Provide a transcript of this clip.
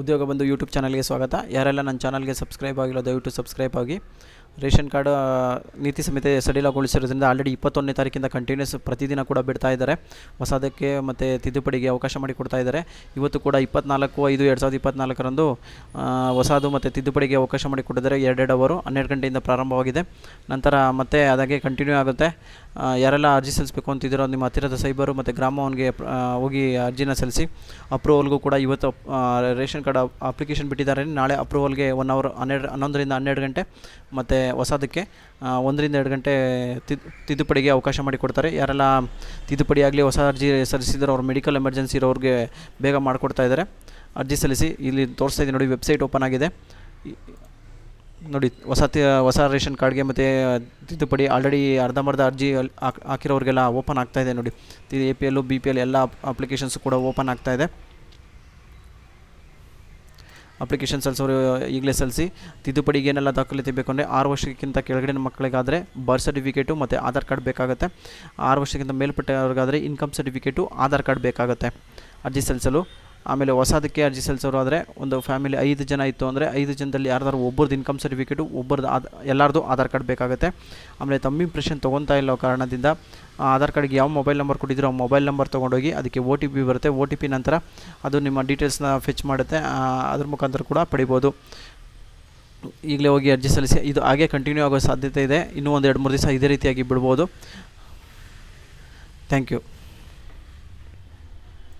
ಉದ್ಯೋಗ ಬಂದು ಯೂಟ್ಯೂಬ್ ಚಾನಲ್ಗೆ ಸ್ವಾಗತ. ಯಾರೆಲ್ಲ ನನ್ನ ಚಾನಲ್ಗೆ ಸಬ್ಸ್ಕ್ರೈಬ್ ಆಗಿಲ್ಲ ದಯವಿಟ್ಟು ಸಬ್ಸ್ಕ್ರೈಬ್ ಆಗಿ. ರೇಷನ್ ಕಾರ್ಡ್ ನೀತಿ ಸಮಿತಿ ಸಡಿಲಗೊಳಿಸಿರೋದ್ರಿಂದ ಆಲ್ರೆಡಿ ಇಪ್ಪತ್ತೊಂದನೇ ತಾರೀಕಿಂದ ಕಂಟಿನ್ಯೂಸ್ ಪ್ರತಿದಿನ ಕೂಡ ಬಿಡ್ತಾ ಇದ್ದಾರೆ. ಹೊಸದಕ್ಕೆ ಮತ್ತು ತಿದ್ದುಪಡಿಗೆ ಅವಕಾಶ ಮಾಡಿ ಕೊಡ್ತಾ ಇದ್ದಾರೆ. ಇವತ್ತು ಕೂಡ ಇಪ್ಪತ್ನಾಲ್ಕು, ಐದು, ಎರಡು ಸಾವಿರದ ಇಪ್ಪತ್ನಾಲ್ಕರಂದು ಹೊಸದು ಮತ್ತು ತಿದ್ದುಪಡಿಗೆ ಅವಕಾಶ ಮಾಡಿಕೊಟ್ಟಿದ್ದಾರೆ ಎರಡೆರಡು ಅವರು ಹನ್ನೆರಡು ಗಂಟೆಯಿಂದ ಪ್ರಾರಂಭವಾಗಿದೆ. ನಂತರ ಮತ್ತೆ ಅದಾಗೆ ಕಂಟಿನ್ಯೂ ಆಗುತ್ತೆ. ಯಾರೆಲ್ಲ ಅರ್ಜಿ ಸಲ್ಲಿಸಬೇಕು ಅಂತಿದ್ದೀರೋ ನಿಮ್ಮ ಹತ್ತಿರದ ಸೈಬರು ಮತ್ತು ಗ್ರಾಮವನ್ಗೆ ಹೋಗಿ ಅರ್ಜಿನ ಸಲ್ಲಿಸಿ ಅಪ್ರೂವಲ್ಗೂ ಕೂಡ ಇವತ್ತು ರೇಷನ್ ಕಾರ್ಡ್ ಅಪ್ಲಿಕೇಶನ್ ಬಿಟ್ಟಿದ್ದಾರೆ. ನಾಳೆ ಅಪ್ರೂವಲ್ಗೆ ಒನ್ ಅವರ್ ಹನ್ನೆರಡು, ಹನ್ನೊಂದರಿಂದ ಹನ್ನೆರಡು ಗಂಟೆ ಮತ್ತು ಹೊಸದಕ್ಕೆ ಒಂದರಿಂದ ಎರಡು ಗಂಟೆ ತಿದ್ ತಿದ್ದುಪಡಿಗೆ ಅವಕಾಶ ಮಾಡಿಕೊಡ್ತಾರೆ. ಯಾರೆಲ್ಲ ತಿದ್ದುಪಡಿ ಆಗಲಿ ಹೊಸ ಅರ್ಜಿ ಸಲ್ಲಿಸಿದ್ರೆ ಅವ್ರು ಮೆಡಿಕಲ್ ಎಮರ್ಜೆನ್ಸಿ ಇರೋರಿಗೆ ಬೇಗ ಮಾಡಿಕೊಡ್ತಾ ಇದ್ದಾರೆ. ಅರ್ಜಿ ಸಲ್ಲಿಸಿ, ಇಲ್ಲಿ ತೋರಿಸ್ತಾ ಇದ್ದೀನಿ ನೋಡಿ, ವೆಬ್ಸೈಟ್ ಓಪನ್ ಆಗಿದೆ. ನೋಡಿ, ಹೊಸ ಹೊಸ ರೇಷನ್ ಕಾರ್ಡ್ಗೆ ಮತ್ತು ತಿದ್ದುಪಡಿ, ಆಲ್ರೆಡಿ ಅರ್ಧಂಬರ್ಧ ಅರ್ಜಿ ಹಾಕಿರೋರಿಗೆಲ್ಲ ಓಪನ್ ಆಗ್ತಾಯಿದೆ ನೋಡಿ. A P L B P L ಎಲ್ಲ ಅಪ್ಲಿಕೇಶನ್ಸ್ ಕೂಡ ಓಪನ್ ಆಗ್ತಾಯಿದೆ ಅಪ್ಲಿಕೇಶನ್ ಸಲ್ಲಿಸೋರು ಈಗಲೇ ಸಲ್ಲಿಸಿ, ತಿದ್ದುಪಡಿಗೆ ಏನೆಲ್ಲ ದಾಖಲಾತಿ ಬೇಕು ಅಂದರೆ ಆರು ವರ್ಷಕ್ಕಿಂತ ಕೆಳಗಡೆ ಮಕ್ಕಳಿಗಾದರೆ ಬರ್ತ್ ಸರ್ಟಿಫಿಕೇಟು ಮತ್ತು ಆಧಾರ್ ಕಾರ್ಡ್ ಬೇಕಾಗುತ್ತೆ. ಆರು ವರ್ಷಕ್ಕಿಂತ ಮೇಲ್ಪಟ್ಟವ್ರಿಗಾದರೆ ಇನ್ಕಮ್ ಸರ್ಟಿಫಿಕೇಟು ಆಧಾರ್ ಕಾರ್ಡ್ ಬೇಕಾಗುತ್ತೆ. ಅರ್ಜಿ ಸಲ್ಲಿಸಲು ಆಮೇಲೆ ಹೊಸದಕ್ಕೆ ಅರ್ಜಿ ಸಲ್ಲಿಸೋರು ಆದರೆ ಒಂದು ಫ್ಯಾಮಿಲಿ ಐದು ಜನ ಇತ್ತು ಅಂದರೆ ಐದು ಜನದಲ್ಲಿ ಯಾರ್ದಾರು ಒಬ್ಬರದ್ದು ಇನ್ಕಮ್ ಸರ್ಟಿಫಿಕೇಟು ಒಬ್ಬರದ್ದು ಆದ, ಎಲ್ಲರದು ಆಧಾರ್ ಕಾರ್ಡ್ ಬೇಕಾಗುತ್ತೆ. ಆಮೇಲೆ ತಮ್ಮ ಇಂಪ್ರೆಷನ್ ತೊಗೊತಾ ಇಲ್ಲೋ ಕಾರಣದಿಂದ ಆಧಾರ್ ಕಾರ್ಡ್ಗೆ ಯಾವ ಮೊಬೈಲ್ ನಂಬರ್ ಕೊಟ್ಟಿದ್ದರೂ ಆ ಮೊಬೈಲ್ ನಂಬರ್ ತೊಗೊಂಡೋಗಿ ಅದಕ್ಕೆ ಒ ಟಿ ಪಿ ಬರುತ್ತೆ. ಒ ಟಿ ಪಿ ನಂತರ ಅದು ನಿಮ್ಮ ಡೀಟೇಲ್ಸ್ನ ಫೆಚ್ ಮಾಡುತ್ತೆ. ಅದ್ರ ಮುಖಾಂತರ ಕೂಡ ಪಡಿಬೋದು. ಈಗಲೇ ಹೋಗಿ ಅರ್ಜಿ ಸಲ್ಲಿಸಿ, ಇದು ಹಾಗೆ ಕಂಟಿನ್ಯೂ ಆಗೋ ಸಾಧ್ಯತೆ ಇದೆ. ಇನ್ನೂ ಒಂದು ಎರಡು ಮೂರು ದಿವಸ ಇದೇ ರೀತಿಯಾಗಿ ಬಿಡ್ಬೋದು. Thank you